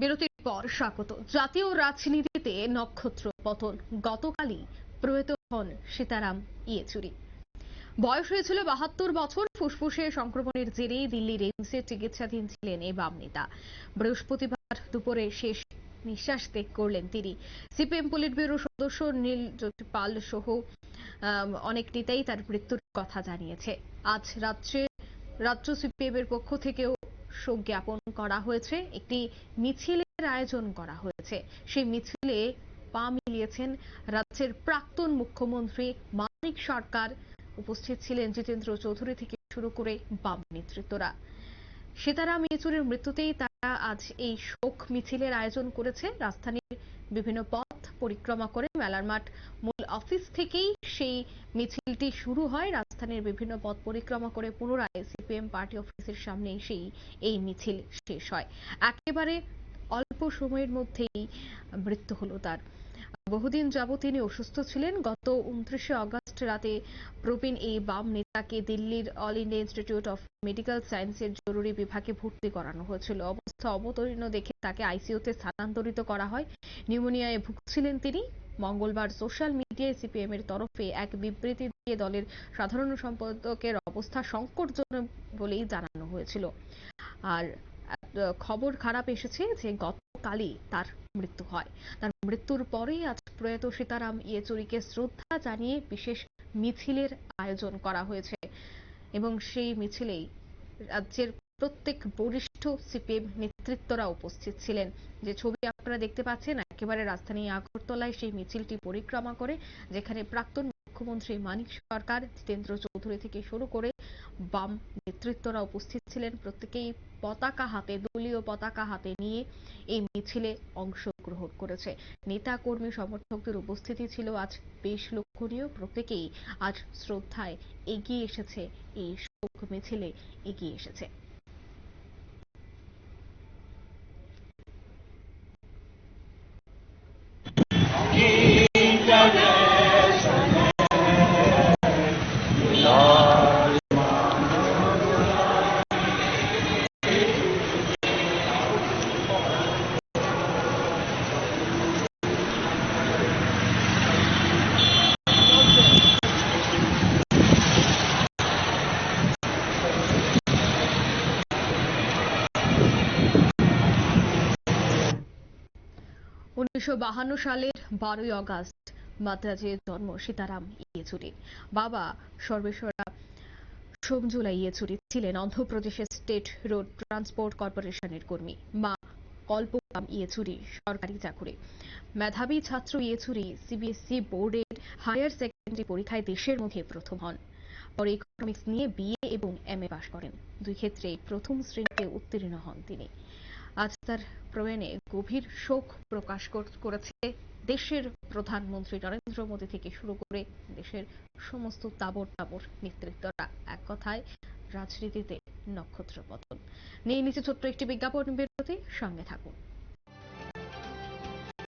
বিরতির পর স্বাগত। জাতীয় রাজনীতিতে নক্ষত্র পতন। গতকালই প্রয়াত হন সীতারাম ইয়েচুরি। বয়স হয়েছিল বাহাত্তর বছর। ফুসফুসে সংক্রমণের জেরে দিল্লির এইমসে চিকিৎসাধীন ছিলেন এই বাম নেতা। বৃহস্পতিবার দুপুরে শেষ নিঃশ্বাস ত্যাগ করলেন তিনি। সিপিএম পলিট ব্যুরো সদস্য নীলজ্যোতি পাল সহ অনেক নেতাই তার মৃত্যুর কথা জানিয়েছে। আজ রাত্রে রাজ্য সিপিএম এর পক্ষ থেকেও শোক জ্ঞাপন করা হয়েছে, একটি মিছিলের আয়োজন করা হয়েছে। সেই মিছিলে পা মিলিয়েছেন রাজ্যের প্রাক্তন মুখ্যমন্ত্রী মানিক সরকার। উপস্থিত ছিলেন জিতেন্দ্র চৌধুরী থেকে শুরু করে বাম নেতৃত্বরা। সীতারাম ইয়েচুরির মৃত্যুতেই তারা আজ এই শোক মিছিলের আয়োজন করেছে। রাজধানীর বিভিন্ন পথ পরিক্রমা করে মেলার মাঠ অফিস থেকেই সেই মিছিলটি শুরু হয়। রাজধানীর বিভিন্ন পথ পরিক্রমা করে পুনরায় সিপিএম পার্টি অফিসের সামনে এসেই এই মিছিল শেষ হয়। একেবারে অল্প সময়ের মধ্যেই মৃত্যু হলো তার। বহুদিন যাবৎ তিনি অসুস্থ ছিলেন। গত উনত্রিশে অগস্ট রাতে প্রবীণ এই বাম নেতাকে দিল্লির all India institute of medical সায়েন্সের জরুরি বিভাগে ভর্তি করানো হয়েছিল। অবস্থা অবতীর্ণ দেখে তাকে আইসিইউতে স্থানান্তরিত করা হয়। নিউমোনিয়ায় ভুগছিলেন তিনি। মঙ্গলবার সোশ্যাল মিডিয়ায় সিপিএম এর তরফে এক বিবৃতি দিয়ে দলের সাধারণ সম্পাদকের অবস্থা সংকটজনক বলেই জানানো হয়েছিল। আর খবর খারাপ এসেছে যে, গতকালই তার মৃত্যু হয়। তার মৃত্যুর পরেই আজ প্রয়াত সীতারাম ইয়েচুরিকে শ্রদ্ধা জানিয়ে বিশেষ মিছিলের আয়োজন করা হয়েছে। এবং সেই মিছিলেই রাজ্যের প্রত্যেক বরিষ্ঠ সিপিএম নেতৃত্বরা উপস্থিত ছিলেন। যে ছবি আপনারা দেখতে পাচ্ছেন, একেবারে রাজধানী আগরতলায় সেই মিছিলটি পরিক্রমা করে, যেখানে প্রাক্তন মুখ্যমন্ত্রী মানিক সরকার, জিতেন্দ্র চৌধুরী থেকে শুরু করে বাম নেতৃত্বরা উপস্থিত ছিলেন। প্রত্যেকেই পতাকা হাতে, দলীয় পতাকা হাতে নিয়ে এই মিছিলে অংশগ্রহণ করেছে। নেতা, কর্মী, সমর্থকদের উপস্থিতি ছিল আজ বেশ লক্ষণীয়। প্রত্যেকেই আজ শ্রদ্ধায় এগিয়ে এসেছে, এই শোক মিছিলে এগিয়ে এসেছে। উনিশশো সালের বারোই আগস্ট মাদ্রাজের জন্ম সীতারাম ইয়েচুরি। বাবা সর্বেশ্বরা ইয়েচুরি ছিলেন অন্ধ্রপ্রদেশের স্টেট রোড ট্রান্সপোর্ট কর্পোরেশনের কর্মী। মা কল্পকাম ইয়েচুরি সরকারি চাকুরি। মেধাবী ছাত্র ইয়েচুরি সিবিএসসি বোর্ডের হায়ার সেকেন্ডারি পরীক্ষায় দেশের মধ্যে প্রথম হন। পরে ইকোনমিক্স নিয়ে বিএ এবং এমএ পাশ করেন। দুই ক্ষেত্রে প্রথম শ্রেণীতে উত্তীর্ণ হন তিনি। আজ তার প্রয়াণে গভীর শোক প্রকাশ করেছে দেশের প্রধানমন্ত্রী নরেন্দ্র মোদী থেকে শুরু করে দেশের সমস্ত তাবর তাবর নেতৃত্বরা। এক কথায়, রাজনীতিতে নক্ষত্র পতন। নিয়ে নিচে ছোট্ট একটি বিজ্ঞাপন বিরতি সঙ্গে থাকুন।